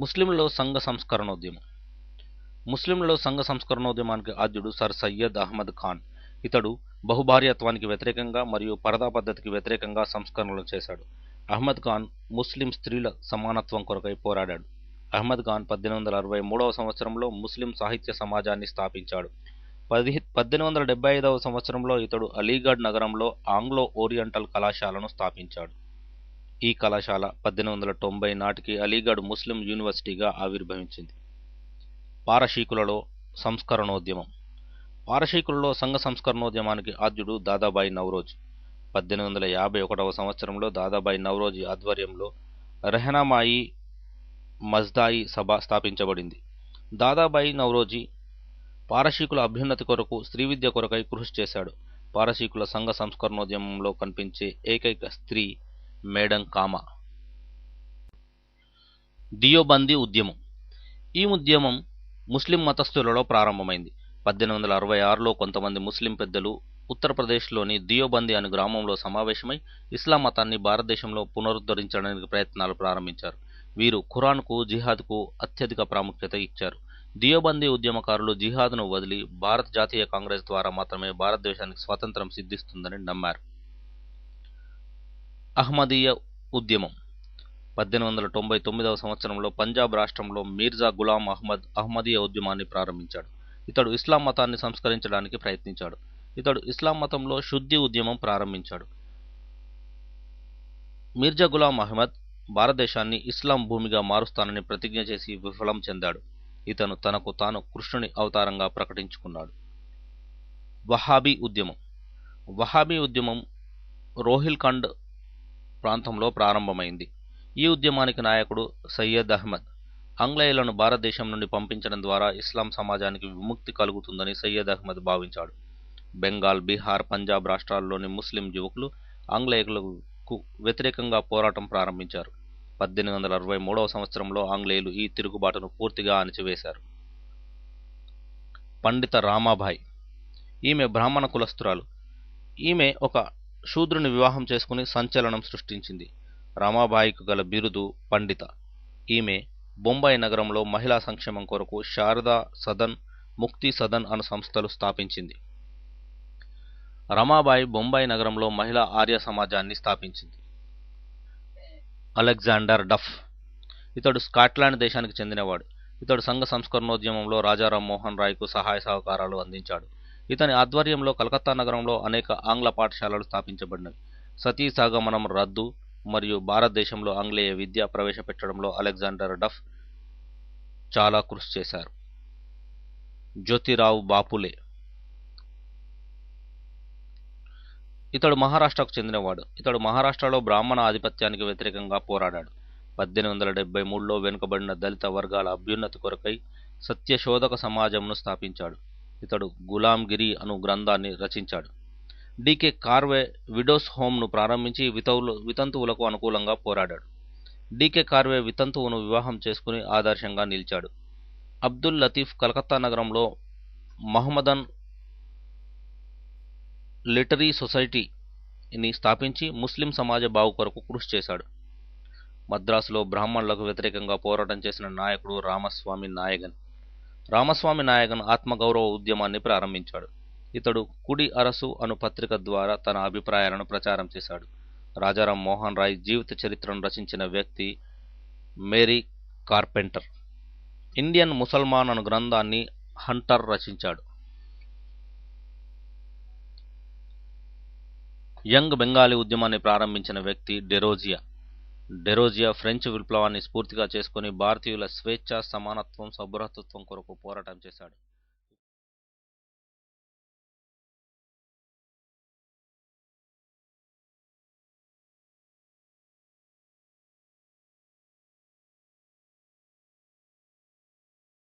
ముస్లింలో సంఘ సంస్కరణోద్యమం. ముస్లింలో సంఘ సంస్కరణోద్యమానికి ఆద్యుడు సర్ సయ్యద్ అహ్మద్ ఖాన్. ఇతడు బహుభార్యత్వానికి వ్యతిరేకంగా మరియు పరదా పద్ధతికి వ్యతిరేకంగా సంస్కరణలు చేశాడు. అహ్మద్ ఖాన్ ముస్లిం స్త్రీల సమానత్వం కొరకై పోరాడాడు. అహ్మద్ ఖాన్ పద్దెనిమిది వందల అరవై మూడవ సంవత్సరంలో ముస్లిం సాహిత్య సమాజాన్ని స్థాపించాడు. పది పద్దెనిమిది వందల డెబ్బై ఐదవ సంవత్సరంలో ఇతడు అలీగఢ్ నగరంలో ఆంగ్లో ఓరియంటల్ కళాశాలను స్థాపించాడు. ఈ కళాశాల పద్దెనిమిది వందల తొంభై నాటికి అలీగఢ్ ముస్లిం యూనివర్సిటీగా ఆవిర్భవించింది. పారశీకులలో సంస్కరణోద్యమం. పారశీకులలో సంఘ సంస్కరణోద్యమానికి ఆద్యుడు దాదాబాయి నవరోజ్. పద్దెనిమిది వందల యాభై ఒకటవ సంవత్సరంలో దాదాబాయి నవరోజీ ఆధ్వర్యంలో రెహనామాయి మజ్దాయి సభ స్థాపించబడింది. దాదాబాయి నవరోజీ పారశీకుల అభ్యున్నతి కొరకు స్త్రీ విద్య కొరకై కృషి చేశాడు. పారశీకుల సంఘ సంస్కరణోద్యమంలో కనిపించే ఏకైక స్త్రీ మేడం కామా. దియోబందీ ఉద్యమం. ఈ ఉద్యమం ముస్లిం మతస్థులలో ప్రారంభమైంది. పద్దెనిమిది వందల అరవై ఆరులో కొంతమంది ముస్లిం పెద్దలు ఉత్తరప్రదేశ్లోని దియోబందీ అనే గ్రామంలో సమావేశమై ఇస్లాం మతాన్ని భారతదేశంలో పునరుద్ధరించడానికి ప్రయత్నాలు ప్రారంభించారు. వీరు ఖురాన్కు జిహాద్కు అత్యధిక ప్రాముఖ్యత ఇచ్చారు. దియోబందీ ఉద్యమకారులు జిహాద్ను వదిలి భారత జాతీయ కాంగ్రెస్ ద్వారా మాత్రమే భారతదేశానికి స్వాతంత్రం సిద్ధిస్తుందని నమ్మారు. అహ్మదీయ ఉద్యమం. పద్దెనిమిది వందల తొంభై తొమ్మిదవ సంవత్సరంలో పంజాబ్ రాష్ట్రంలో మీర్జా గులాం అహ్మద్ అహ్మదీయ ఉద్యమాన్ని ప్రారంభించాడు. ఇతడు ఇస్లాం మతాన్ని సంస్కరించడానికి ప్రయత్నించాడు. ఇతడు ఇస్లాం మతంలో శుద్ధి ఉద్యమం ప్రారంభించాడు. మీర్జా గులాం అహ్మద్ భారతదేశాన్ని ఇస్లాం భూమిగా మారుస్తానని ప్రతిజ్ఞ చేసి విఫలం చెందాడు. ఇతను తనకు తాను కృష్ణుని అవతారంగా ప్రకటించుకున్నాడు. వహాబీ ఉద్యమం. వహాబీ ఉద్యమం రోహిల్ఖండ్ ప్రాంతంలో ప్రారంభమైంది. ఈ ఉద్యమానికి నాయకుడు సయ్యద్ అహ్మద్ ఆంగ్లేయులను భారతదేశం నుండి పంపించడం ద్వారా ఇస్లాం సమాజానికి విముక్తి కలుగుతుందని సయ్యద్ అహ్మద్ భావించాడు. బెంగాల్ బీహార్ పంజాబ్ రాష్ట్రాల్లోని ముస్లిం యువకులు ఆంగ్లేయులకు వ్యతిరేకంగా పోరాటం ప్రారంభించారు. పద్దెనిమిది వందల అరవై మూడవ సంవత్సరంలో ఆంగ్లేయులు ఈ తిరుగుబాటును పూర్తిగా అణిచివేశారు. పండిత రామాబాయి ఈమె బ్రాహ్మణ కులస్తురాలు. ఈమె ఒక శూద్రుని వివాహం చేసుకుని సంచలనం సృష్టించింది. రమాబాయికు గల బిరుదు పండిత. ఈమె బొంబాయి నగరంలో మహిళా సంక్షేమం కొరకు శారదా సదన్ ముక్తి సదన్ అను సంస్థలు స్థాపించింది. రమాబాయి బొంబాయి నగరంలో మహిళా ఆర్య సమాజాన్ని స్థాపించింది. Alexander Duff. ఇతడు స్కాట్లాండ్ దేశానికి చెందినవాడు. ఇతడు సంఘ సంస్కరణోద్యమంలో రాజారాం మోహన్ రాయ్కు సహాయ సహకారాలు అందించాడు. ఇతని ఆధ్వర్యంలో కలకత్తా నగరంలో అనేక ఆంగ్ల పాఠశాలలు స్థాపించబడినవి. సతీ సాగమనం రద్దు మరియు భారతదేశంలో ఆంగ్లేయ విద్య ప్రవేశపెట్టడంలో అలెగ్జాండర్ డఫ్ చాలా కృషి చేశారు. జ్యోతిరావు బాపులే. ఇతడు మహారాష్ట్రకు చెందినవాడు. ఇతడు మహారాష్ట్రలో బ్రాహ్మణ ఆధిపత్యానికి వ్యతిరేకంగా పోరాడాడు. పద్దెనిమిది వందల డెబ్బై మూడులో వెనుకబడిన దళిత వర్గాల అభ్యున్నతి కొరకై సత్యశోధక సమాజంను స్థాపించాడు. ఇతడు గులాంగిరి అను గ్రంథాన్ని రచించాడు. డికే కార్వే విడోస్ హోమ్ను ప్రారంభించి వితవులు వితంతువులకు అనుకూలంగా పోరాడాడు. డికే కార్వే వితంతువును వివాహం చేసుకుని ఆదర్శంగా నిలిచాడు. అబ్దుల్ లతీఫ్ కలకత్తా నగరంలో మహమ్మదన్ లిటరీ సొసైటీని స్థాపించి ముస్లిం సమాజ బావు కొరకు కృషి చేశాడు. మద్రాసులో బ్రాహ్మణులకు వ్యతిరేకంగా పోరాటం చేసిన నాయకుడు రామస్వామి నాయగన్ రామస్వామి నాయకన్ ఆత్మగౌరవ ఉద్యమాన్ని ప్రారంభించాడు. ఇతడు కుడి అరసు అను పత్రిక ద్వారా తన అభిప్రాయాలను ప్రచారం చేశాడు. రాజారాం మోహన్ రాయ్ జీవిత చరిత్రను రచించిన వ్యక్తి మేరీ కార్పెంటర్. ఇండియన్ ముసల్మాన్ అను గ్రంథాన్ని హంటర్ రచించాడు. యంగ్ బెంగాలీ ఉద్యమాన్ని ప్రారంభించిన వ్యక్తి డెరోజియా. డెరోజియా ఫ్రెంచ్ విప్లవాన్ని స్ఫూర్తిగా చేసుకుని భారతీయుల స్వేచ్ఛ సమానత్వం సౌభ్రతత్వం కొరకు పోరాటం చేశాడు.